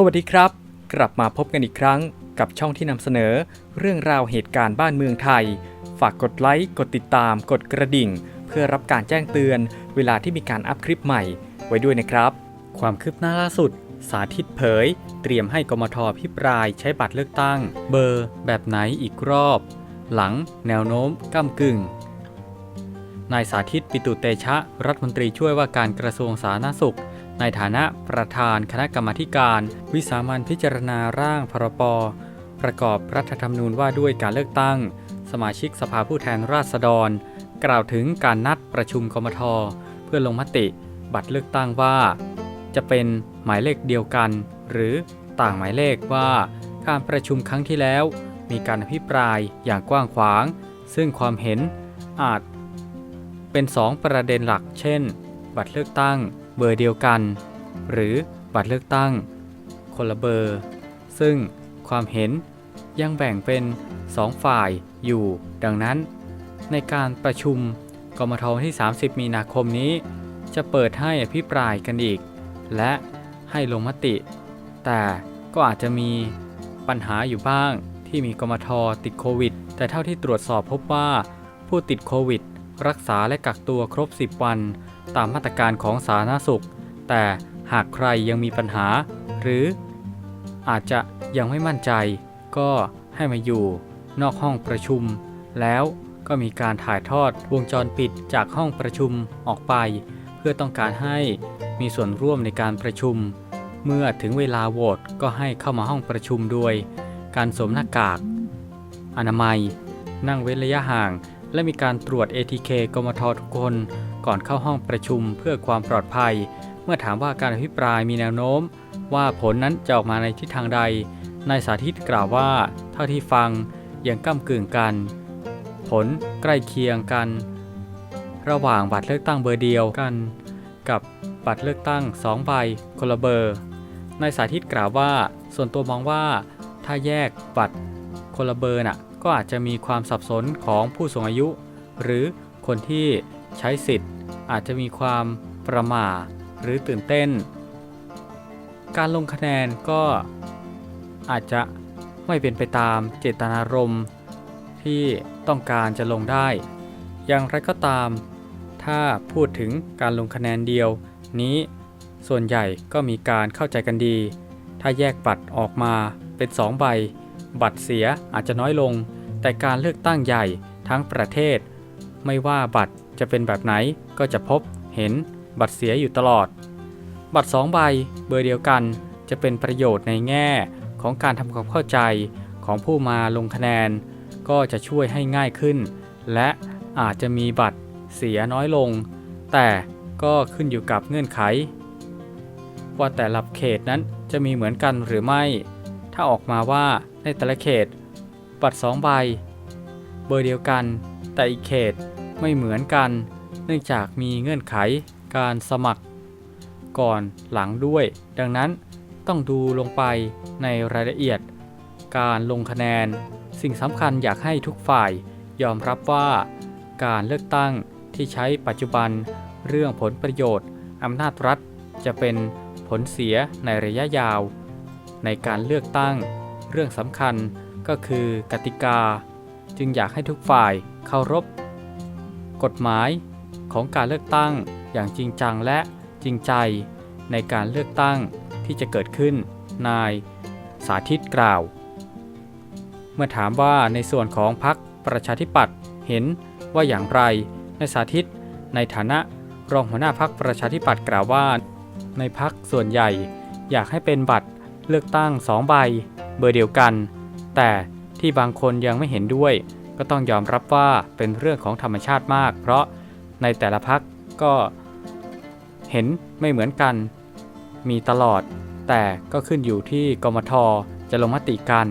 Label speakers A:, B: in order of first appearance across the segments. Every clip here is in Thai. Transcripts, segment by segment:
A: สวัสดีครับ กลับมาพบกันอีกครั้งกับช่องที่นำเสนอ เรื่องราวเหตุการณ์บ้านเมืองไทย ฝากกดไลค์กดติดตาม กดกระดิ่ง เพื่อรับการแจ้งเตือน เวลาที่มีการอัพคลิปใหม่ ไว้ด้วยนะครับ ความคืบหน้าล่าสุด สาธิตเผย เตรียมให้กมทพิปรายใช้บัตรเลือกตั้ง เบอร์ แบบไหนอีกรอบ หลังแนวโน้มก้ากึ่งนายสาธิตปิตุเตชะ รัฐมนตรีช่วยว่าการกระทรวงสาธารณสุข ในฐานะประธานคณะกรรมการ วิสามันพิจารณาร่างพรปประกอบรัฐธรรมนูญว่าด้วยการเลือกตั้ง สมาชิกสภาผู้แทนราษฎร กล่าวถึงการนัดประชุมกมทเพื่อลงมติบัตรเลือกตั้งว่า จะเป็นหมายเลขเดียวกัน หรือต่างหมายเลขว่าการประชุมครั้งที่แล้ว มีการอภิปรายอย่างกว้างขวาง ซึ่งความเห็นอาจเป็น 2 ประเด็นหลัก เช่น บัตรเลือกตั้ง เบอร์เดียวกัน หรือบัตรเลือกตั้ง คนละเบอร์ ซึ่งความเห็นยังแบ่งเป็น 2 ฝ่ายอยู่ ดังนั้น ในการประชุมกมทที่ 30 มีนาคมนี้ จะเปิดให้อภิปรายกันอีก และให้ลงมติ แต่ก็อาจจะมีปัญหาอยู่บ้างที่มีกมทติดโควิด แต่เท่าที่ตรวจสอบพบว่าผู้ติดโควิด รักษาและกักตัวครบ 10 วัน ตามมาตรการของสาธารณสุข แต่หากใครยังมีปัญหา หรืออาจจะยังไม่มั่นใจ ก็ให้มาอยู่ นอกห้องประชุม แล้วก็มีการถ่ายทอดวงจรปิดจากห้องประชุมออกไป เพื่อต้องการให้มีส่วนร่วมในการประชุม เมื่อถึงเวลาโหวตก็ให้เข้ามาห้องประชุมด้วย การสวมหน้ากาก อนามัย นั่งเว้นระยะห่าง และมีการตรวจ ATK กมททุกคน ก่อนเข้าห้องประชุมเพื่อความปลอดภัย เมื่อถามว่าการอภิปรายมีแนวโน้ม ว่าผลนั้นจะออกมาในทิศทางใด นายสาธิตกล่าวว่า เท่าที่ฟังยังก้ากึ่งกัน ผลใกล้เคียงกัน ระหว่างบัตรเลือกตั้งเบอร์เดียวกัน กับบัตรเลือกตั้ง2ใบคนละเบอร์นายสาธิตกล่าวว่า ส่วนตัวมองว่าถ้าแยกบัตรคนละเบอร์น่ะ ก็อาจจะมีความสับสนของผู้สูงอายุ หรือคนที่ใช้สิทธิ์ อาจจะมีความประหม่าหรือตื่นเต้น การลงคะแนนก็อาจจะไม่เป็นไปตามเจตนารมณ์ที่ต้องการจะลงได้ อย่างไรก็ตาม ถ้าพูดถึงการลงคะแนนเดียว นี้ส่วนใหญ่ก็มีการเข้าใจกันดี ถ้าแยกบัตรออกมาเป็น 2 ใบ บัตรเสียอาจจะน้อยลง แต่การเลือกตั้งใหญ่ทั้งประเทศ ไม่ว่าบัตรจะเป็นแบบไหนก็จะพบเห็นบัตรเสียอยู่ตลอด บัตร 2 ใบเบอร์เดียวกันจะเป็นประโยชน์ในแง่ของการทำความเข้าใจของผู้มาลงคะแนน ก็จะช่วยให้ง่ายขึ้น และอาจจะมีบัตรเสียน้อยลง แต่ก็ขึ้นอยู่กับเงื่อนไข ว่าแต่ละเขตนั้นจะมีเหมือนกันหรือไม่ ถ้าออกมาว่าในแต่ละเขต บัตร 2 ใบ เบอร์เดียวกัน แต่อีกเขตไม่เหมือนกัน เนื่องจากมีเงื่อนไขการสมัคร ก่อนหลังด้วย ดังนั้นต้องดูลงไปในรายละเอียด การลงคะแนน สิ่งสำคัญอยากให้ทุกฝ่ายยอมรับว่าการเลือกตั้งที่ใช้ปัจจุบันเรื่องผลประโยชน์อำนาจรัฐจะเป็นผลเสียในระยะยาว ในการเลือกตั้ง เรื่องสำคัญก็คือกติกา จึงอยากให้ทุกฝ่ายเคารพ กฎหมายของการเลือกตั้งอย่างจริงจังและจริงใจในการเลือกตั้งที่จะเกิดขึ้นนายสาธิตกล่าว เมื่อถามว่าในส่วนของพรรคประชาธิปัตย์เห็นว่าอย่างไรนายสาธิตในฐานะรองหัวหน้าพรรคประชาธิปัตย์กล่าวว่า ในพรรคส่วนใหญ่อยากให้เป็นบัตร เลือกตั้งสองใบ เบอร์เดียวกัน แต่ที่บางคนยังไม่เห็นด้วย ก็ต้องยอมรับว่าเป็นเรื่องของธรรมชาติมาก เพราะในแต่ละพักก็เห็นไม่เหมือนกัน มีตลอด แต่ก็ขึ้นอยู่ที่กมทจะลงมติกัน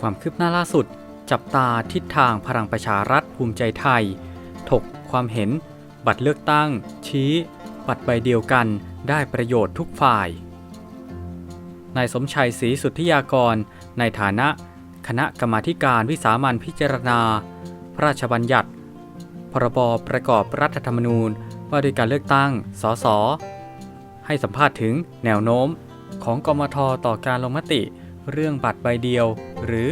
A: ความคืบหน้าล่าสุด จับตาทิศทางพลังประชารัฐภูมิใจไทย ถกความเห็น บัตรเลือกตั้ง ชี้ บัตรใบเดียวกัน ได้ประโยชน์ทุกฝ่าย นายสมชัยศรีสุทธิยากร ในฐานะ คณะกรรมาการวิสามันพิจารณา พระราชบัญญัติ พรบประกอบรัฐธรรมนูญว่าด้วยการเลือกตั้ง สส ให้สัมภาษณ์ถึงแนวโน้ม ของกมทต่อการลงมติ เรื่องบัตรใบเดียว หรือ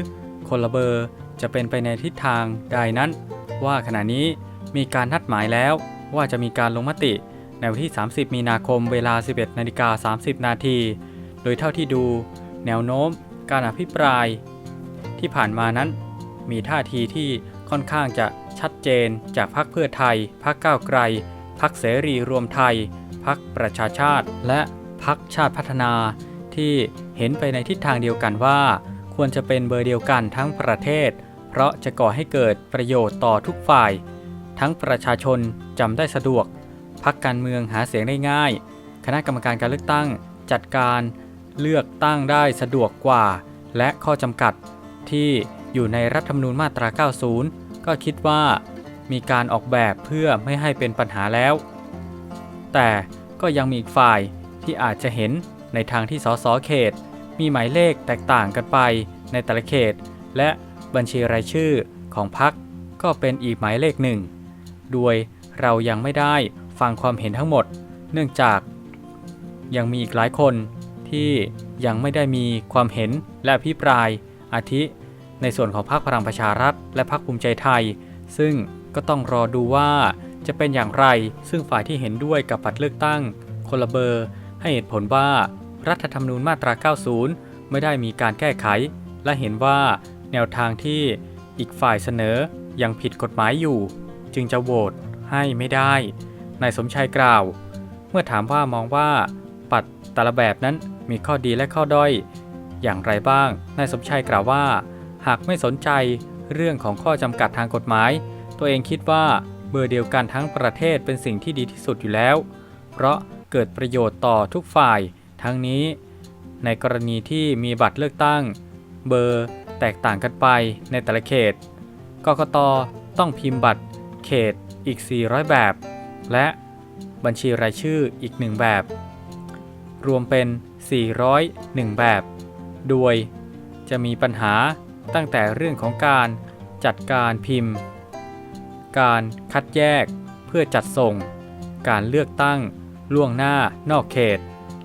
A: คนละเบอร์จะเป็นไปในทิศทางใดนั้น ว่าขณะนี้มีการนัดหมายแล้วว่าจะมีการลงมติ ในวันที่ 30 มีนาคมเวลา 11นาฬิกา30 นาที ดยเท่าที่ดู แนวโน้ม การอภิปราย ที่ผ่านมานั้น มีท่าทีที่ค่อนข้างจะชัดเจนจากพรรคเพื่อไทย พรรคก้าวไกล พรรคเสรีรวมไทย พรรคประชาชาติ และพรรคชาติพัฒนา ที่เห็นไปในทิศทางเดียวกันว่า ควรจะเป็นเบอร์เดียวกันทั้งประเทศ เพราะจะก่อให้เกิดประโยชน์ต่อทุกฝ่าย ทั้งประชาชนจำได้สะดวกพักการเมืองหาเสียงได้ง่าย คณะกรรมการการเลือกตั้ง จัดการ เลือกตั้งได้สะดวกกว่า และข้อจำกัดที่อยู่ในรัฐธรรมนูญมาตรา 90 ก็คิดว่ามีการออกแบบเพื่อไม่ให้เป็นปัญหาแล้ว แต่ก็ยังมีอีกฝ่ายที่อาจจะเห็นในทางที่สสเขต มีหมายเลขแตกต่างกันไปในแต่ละเขต และบัญชีรายชื่อของพรรคก็เป็นอีกหมายเลขหนึ่ง โดยเรายังไม่ได้ฟังความเห็นทั้งหมด เนื่องจากยังมีอีกหลายคน ที่ยังไม่ได้มีความเห็นและอภิปราย อาทิ ในส่วนของพรรคพลังประชารัฐ และพรรคภูมิใจไทย ซึ่งก็ต้องรอดูว่าจะเป็นอย่างไร ซึ่งฝ่ายที่เห็นด้วยกับบัตรเลือกตั้ง คนละเบอร์ ให้เหตุผลว่ารัฐธรรมนูญมาตรา 90 ไม่ได้มีการแก้ไข และเห็นว่าแนวทางที่อีกฝ่ายเสนอยังผิดกฎหมายอยู่ จึงจะโหวตให้ไม่ได้นายสมชายกล่าว เมื่อถามว่ามองว่าปัดแต่ละแบบนั้น มีข้อดีและข้อด้อย อย่างไรบ้าง นายสมชัยกล่าวว่า หากไม่สนใจเรื่องของข้อจำกัดทางกฎหมาย ตัวเองคิดว่าเบอร์เดียวกันทั้งประเทศเป็นสิ่งที่ดีที่สุดอยู่แล้ว เพราะเกิดประโยชน์ต่อทุกฝ่าย ทั้งนี้ ในกรณีที่มีบัตรเลือกตั้ง เบอร์แตกต่างกันไปในแต่ละเขต กกตต้องพิมพ์บัตรเขตอีก 400 แบบ และบัญชีรายชื่ออีก1แบบ รวมเป็น 401 แบบ โดยจะมีปัญหาตั้งแต่เรื่องของการจัดการพิมพ์ การคัดแยกเพื่อจัดส่ง การเลือกตั้งล่วงหน้านอกเขต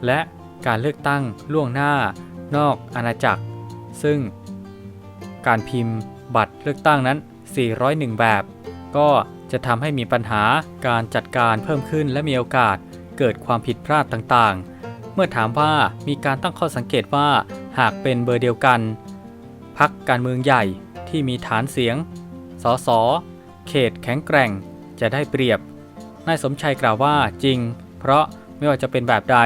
A: และการเลือกตั้งล่วงหน้านอกอาณาจักร ซึ่งการพิมพ์บัตรเลือกตั้งนั้น 401 แบบ ก็จะทำให้มีปัญหาการจัดการเพิ่มขึ้นและมีโอกาสเกิดความผิดพลาดต่างๆ เมื่อถามว่ามีการตั้งข้อสังเกตว่าหากเป็นเบอร์เดียวกัน พักการเมืองใหญ่ที่มีฐานเสียง สส เขตแข็งแกร่งจะได้เปรียบ นายสมชัยกล่าวว่าจริง เพราะไม่ว่าจะเป็นแบบใด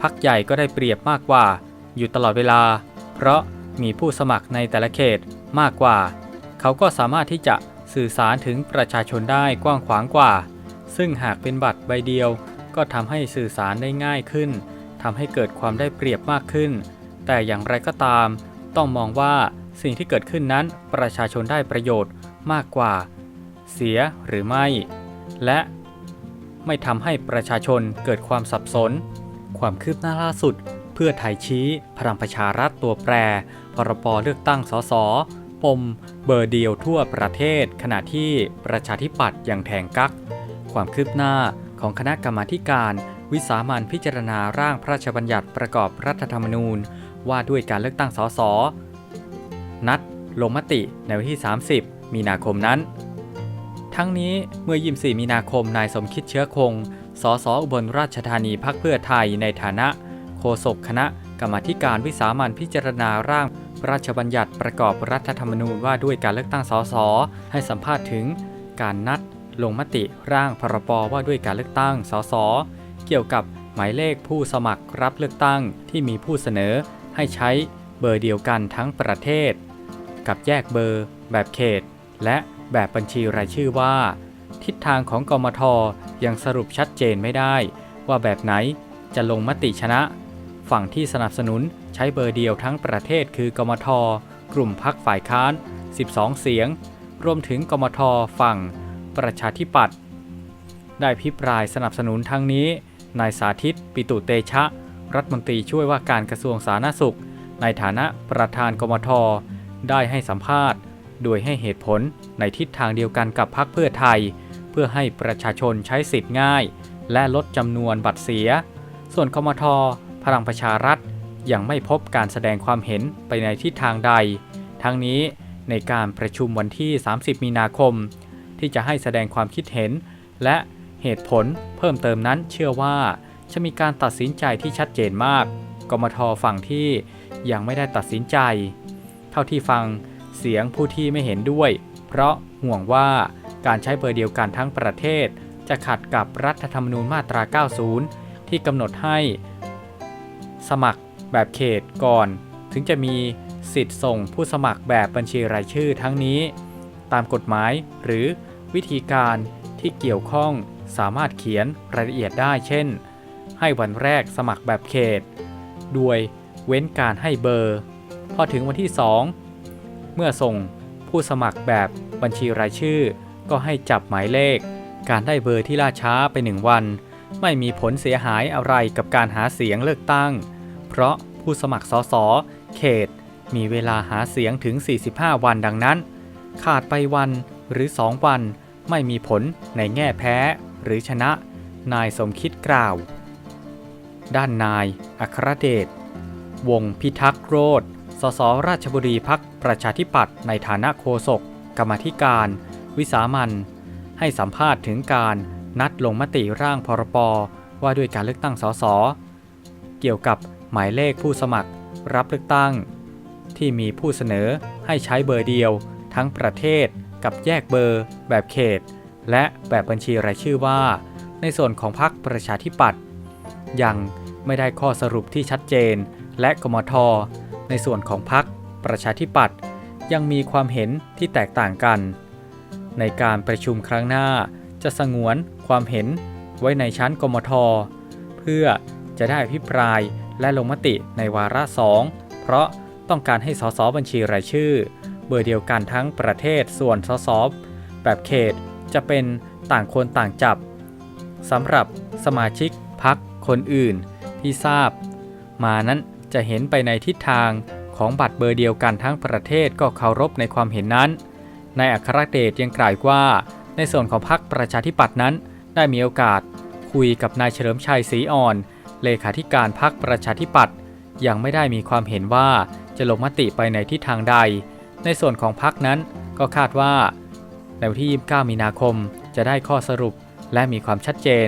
A: พักใหญ่ก็ได้เปรียบมากกว่า อยู่ตลอดเวลา เพราะมีผู้สมัครในแต่ละเขตมากกว่า เขาก็สามารถที่จะสื่อสารถึงประชาชนได้กว้างขวางกว่า ซึ่งหากเป็นบัตรใบเดียว ก็ทำให้สื่อสารได้ง่ายขึ้น ทำให้เกิดความได้เปรียบมากขึ้น แต่อย่างไรก็ตาม ต้องมองว่าสิ่งที่เกิดขึ้นนั้นประชาชนได้ประโยชน์มากกว่า เสียหรือไม่ และไม่ทำให้ประชาชนเกิดความสับสน ความคืบหน้าล่าสุด เพื่อไทยชี้พลังประชารัฐตัวแปร พรบเลือกตั้งสสปมเบอร์เดียวทั่วประเทศ ขณะที่ประชาธิปัตย์ยังแทงกัก ความคืบหน้าของคณะกรรมาการ วิสามันพิจารณาร่างพระราชบัญญัติประกอบรัฐธรรมนูญ ว่าด้วยการเลือกตั้งสส นัดลงมติในวันที่ 30 มีนาคมนั้น ทั้งนี้เมื่อ 24 มีนาคม นายสมคิดเชื้อคง สสอุบลราชธานีพักเพื่อไทยในฐานะโฆษกคณะกรรมธิการวิสามันพิจารณาร่างพระราชบัญญัติประกอบรัฐธรรมนูญว่าด้วยการเลือกตั้งสส ให้สัมภาษณ์ถึง การนัดลงมติร่างพรบว่าด้วยการเลือกตั้งสส เกี่ยวกับหมายเลขผู้สมัครรับเลือกตั้งที่มีผู้เสนอให้ใช้เบอร์เดียวกันทั้งประเทศ กับแยกเบอร์ แบบเขต และแบบบัญชีรายชื่อว่า ทิศทางของกมทยังสรุปชัดเจนไม่ได้ ว่าแบบไหนจะลงมติชนะ ฝั่งที่สนับสนุนใช้เบอร์เดียวทั้งประเทศคือกมท กลุ่มพักฝ่ายค้าน 12 เสียง รวมถึงกมทฝั่งประชาธิปัตย์ได้พิปรายสนับสนุนทั้งนี้ นายสาธิต ปิตุเตชะ รัฐมนตรีช่วยว่าการกระทรวงสาธารณสุข ในฐานะประธานกมท ได้ให้สัมภาษณ์ โดยให้เหตุผลในทิศทางเดียวกันกับพรรคเพื่อไทย เพื่อให้ประชาชนใช้สิทธิ์ง่าย และลดจำนวนบัตรเสีย ส่วนกมท พลังประชารัฐยังไม่พบการแสดงความเห็นไปในทิศทางใด ทั้งนี้ในการประชุมวันที่ 30 มีนาคม ที่จะให้แสดงความคิดเห็น และ เหตุผลเพิ่มเติมนั้นเชื่อว่าจะมีการตัดสินใจที่ชัดเจนมาก กมทฝั่งที่ยังไม่ได้ตัดสินใจ เท่าที่ฟังเสียงผู้ที่ไม่เห็นด้วย เพราะห่วงว่าการใช้เบอร์เดียวกันทั้งประเทศ จะขัดกับรัฐธรรมนูญมาตรา 90 ที่กำหนดให้สมัครแบบเขตก่อน ถึงจะมีสิทธิ์ส่งผู้สมัครแบบบัญชีรายชื่อทั้งนี้ ตามกฎหมายหรือวิธีการที่เกี่ยวข้อง สามารถเขียนรายละเอียดได้ เช่น ให้วันแรกสมัครแบบเขตโดยเว้นการให้เบอร์ พอถึงวันที่ 2 เมื่อส่งผู้สมัครแบบบัญชีรายชื่อ ก็ให้จับหมายเลข การได้เบอร์ที่ล่าช้าไปหนึ่งวัน ไม่มีผลเสียหายอะไรกับการหาเสียงเลือกตั้ง เพราะผู้สมัครสสเขต มีเวลาหาเสียงถึง 45 วันดังนั้น ขาดไปวันหรือ 2 วันไม่มีผลในแง่แพ้ หรือชนะ นายสมคิดกล่าว ด้านนาย อัครเดช วงพิทักษ์โรธสสราชบุรีพักประชาธิปัตย์ในฐานะโฆษกกรรมธิการ วิสามันให้สัมภาษณ์ถึงการนัดลงมติร่างพรปว่าด้วยการเลือกตั้งสส เกี่ยวกับหมายเลขผู้สมัครรับเลือกตั้ง ที่มีผู้เสนอให้ใช้เบอร์เดียว ทั้งประเทศกับแยกเบอร์แบบเขต และแบบบัญชีรายชื่อว่า ในส่วนของพรรคประชาธิปัตย์ยังไม่ได้ข้อสรุปที่ชัดเจน และกมท ในส่วนของพรรคประชาธิปัตย์ยังมีความเห็นที่แตกต่างกัน ในการประชุมครั้งหน้าจะสงวนความเห็นไว้ในชั้นกมท เพื่อจะได้อภิปรายและลงมติในวาระสองเพราะต้องการให้สสบัญชีรายชื่อ เบอร์เดียวกันทั้งประเทศส่วนสสแบบเขต จะเป็นต่างคนต่างจับสำหรับสมาชิกพักคนอื่นที่ทราบ มานั้นจะเห็นไปในทิศทางของบัตรเบอร์เดียวกันทั้งประเทศก็เคารพในความเห็นนั้น นายอัครเดชยังกล่าวว่า ในส่วนของพรรคประชาธิปัตย์นั้น ได้มีโอกาสคุยกับนายเฉลิมชัยศรีอ่อน เลขาธิการพรรคประชาธิปัตย์ยังไม่ได้มีความเห็นว่าจะลงมติไปในทิศทางใด ในส่วนของพรรคนั้นก็คาดว่า ในวันที่ 29 มีนาคม จะได้ข้อสรุปและมีความชัดเจน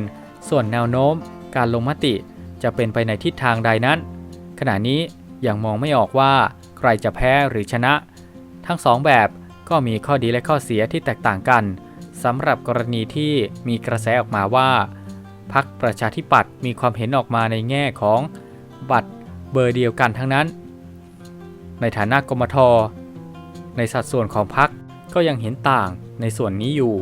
A: ส่วนแนวโน้ม การลงมติจะเป็นไปในทิศทางใดนั้น ขณะนี้ยังมองไม่ออกว่าใครจะแพ้หรือชนะ ทั้งสองแบบก็มีข้อดีและข้อเสียที่แตกต่างกันสำหรับกรณีที่มีกระแสออกมาว่าพรรคประชาธิปัตย์มีความเห็นออกมาในแง่ของบัตรเบอร์เดียวกันทั้งนั้น ในฐานะกมท ในสัดส่วนของพรรค ก็ยังเห็นต่างในส่วนนี้อยู่